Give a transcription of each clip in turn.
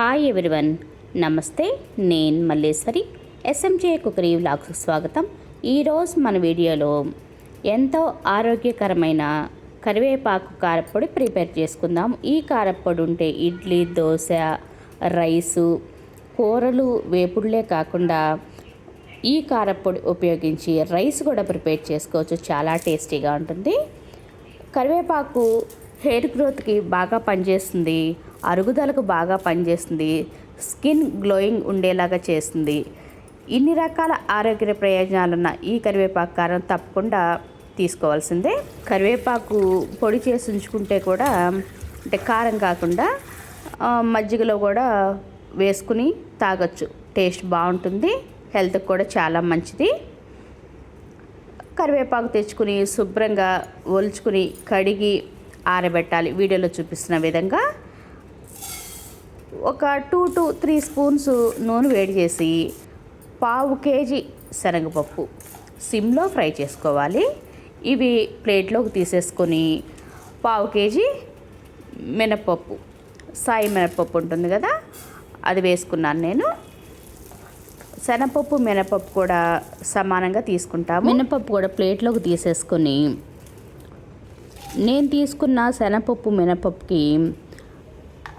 Hi everyone నమస్తే నేను Malleswari SMJ cookery వ్లాగ్స్కి స్వాగతం ఈరోజు మన వీడియోలో ఎంతో ఆరోగ్యకరమైన కరివేపాకు కారప్పొడి ప్రిపేర్ చేసుకుందాం. ఈ కారప్పొడి ఉంటే ఇడ్లీ దోశ రైసు కూరలు వేపుడులే కాకుండా ఈ కారప్పొడి ఉపయోగించి రైస్ కూడా ప్రిపేర్ చేసుకోవచ్చు. చాలా టేస్టీగా ఉంటుంది. కరివేపాకు హెయిర్ గ్రోత్కి బాగా పనిచేస్తుంది. అరుగుదలకు బాగా పనిచేస్తుంది. స్కిన్ గ్లోయింగ్ ఉండేలాగా చేస్తుంది. ఇన్ని రకాల ఆరోగ్య ప్రయోజనాలున్న ఈ కరివేపాకు కారం తప్పకుండా తీసుకోవాల్సిందే. కరివేపాకు పొడి చేసి ఉంచుకుంటే కూడా అంటే కారం కాకుండా మజ్జిగలో కూడా వేసుకుని తాగొచ్చు. టేస్ట్ బాగుంటుంది. హెల్త్కి కూడా చాలా మంచిది. కరివేపాకు తెచ్చుకుని శుభ్రంగా ఒలుచుకుని కడిగి ఆరబెట్టాలి. వీడియోలో చూపిస్తున్న విధంగా. ఒక టూ టు త్రీ స్పూన్స్ నూనె వేడి చేసి పావు కేజీ శనగపప్పు సిమ్లో ఫ్రై చేసుకోవాలి. ఇవి ప్లేట్లోకి తీసేసుకొని పావు కేజీ మినపప్పు. సాయి మినపప్పు ఉంటుంది కదా అది వేసుకున్నాను నేను. శనగపప్పు మినపప్పు కూడా సమానంగా తీసుకుంటాము. మినపప్పు కూడా ప్లేట్లోకి తీసేసుకొని నేను తీసుకున్న శనగపప్పు మినపప్పుకి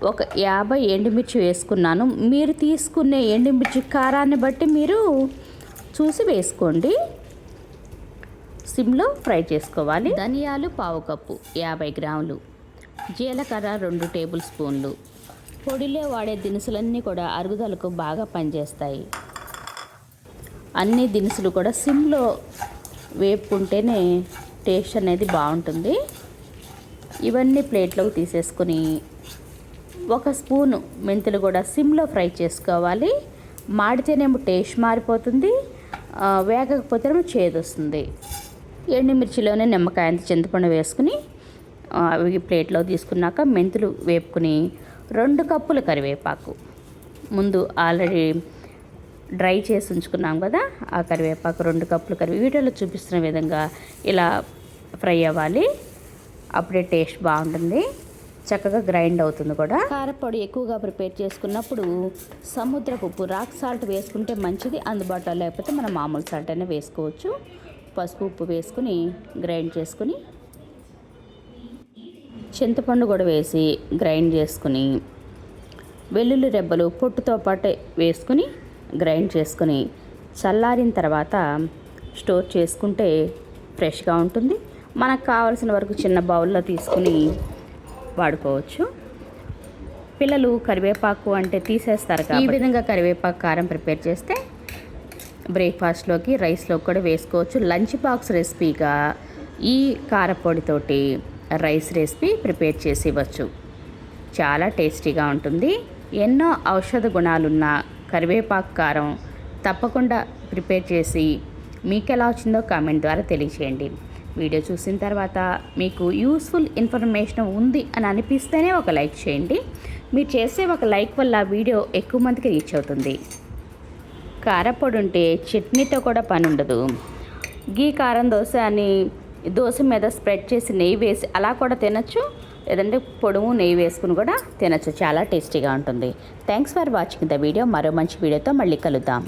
ఒక యాభై ఎండుమిర్చి వేసుకున్నాను. మీరు తీసుకునే ఎండుమిర్చి కారాన్ని బట్టి మీరు చూసి వేసుకోండి. సిమ్లో ఫ్రై చేసుకోవాలి. ధనియాలు పావు కప్పు యాభై గ్రాములు. జీలకర్ర రెండు టేబుల్ స్పూన్లు. పొడిలో వాడే దినుసులన్నీ కూడా అరుగుదలకు బాగా పనిచేస్తాయి. అన్ని దినుసులు కూడా సిమ్లో వేపుకుంటేనే టేస్ట్ అనేది బాగుంటుంది. ఇవన్నీ ప్లేట్లోకి తీసేసుకొని ఒక స్పూను మెంతులు కూడా సిమ్లో ఫ్రై చేసుకోవాలి. మాడితేనేమో టేస్ట్ మారిపోతుంది. వేగకపోతే వేగకపోతేనేమో చేదు వస్తుంది. ఎండుమిర్చిలోనే నిమ్మకాయ అంత చింతపండు వేసుకుని అవి ప్లేట్లో తీసుకున్నాక మెంతులు వేపుకుని రెండు కప్పుల కరివేపాకు. ముందు ఆల్రెడీ డ్రై చేసి ఉంచుకున్నాం కదా ఆ కరివేపాకు రెండు కప్పులు కరివే వీడియోలో చూపిస్తున్న విధంగా ఇలా ఫ్రై అవ్వాలి. అప్పుడే టేస్ట్ బాగుంటుంది. చక్కగా గ్రైండ్ అవుతుంది కూడా. కారపొడి ఎక్కువగా ప్రిపేర్ చేసుకున్నప్పుడు సముద్రపు ఉప్పు రాక్ సాల్ట్ వేసుకుంటే మంచిది. అందుబాటులో లేకపోతే మనం మామూలు సాల్ట్ అయినా వేసుకోవచ్చు. పసుపు ఉప్పు వేసుకుని గ్రైండ్ చేసుకుని చింతపండు కూడా వేసి గ్రైండ్ చేసుకుని వెల్లుల్లి రెబ్బలు పొట్టుతో పాటు వేసుకుని గ్రైండ్ చేసుకుని చల్లారిన తర్వాత స్టోర్ చేసుకుంటే ఫ్రెష్గా ఉంటుంది. మనకు కావాల్సిన వరకు చిన్న బౌల్లో తీసుకుని వాడుకోవచ్చు. పిల్లలు కరివేపాకు అంటే తీసేస్తారు కాబట్టి. ఈ విధంగా కరివేపాకు కారం ప్రిపేర్ చేస్తే బ్రేక్ఫాస్ట్లోకి రైస్లోకి కూడా వేసుకోవచ్చు. లంచ్ బాక్స్ రెసిపీగా ఈ కారపొడితోటి రైస్ రెసిపీ ప్రిపేర్ చేసి ఇవ్వచ్చు. చాలా టేస్టీగా ఉంటుంది. ఎన్నో ఔషధ గుణాలున్న కరివేపాకు కారం తప్పకుండా ప్రిపేర్ చేసి మీకు ఎలా వచ్చిందో కామెంట్ ద్వారా తెలియచేయండి. వీడియో చూసిన తర్వాత మీకు యూస్ఫుల్ ఇన్ఫర్మేషన్ ఉంది అని అనిపిస్తేనే ఒక లైక్ చేయండి. మీరు చేసే ఒక లైక్ వల్ల వీడియో ఎక్కువ మందికి రీచ్ అవుతుంది. కారపొడి ఉంటే చట్నీతో కూడా పని ఉండదు. గీ కారం దోశ అని దోశ మీద స్ప్రెడ్ చేసి నెయ్యి వేసి అలా కూడా తినచ్చు. లేదంటే పొడుము నెయ్యి వేసుకుని కూడా తినచ్చు. చాలా టేస్టీగా ఉంటుంది. Thanks for watching the video మరో మంచి వీడియోతో మళ్ళీ కలుద్దాం.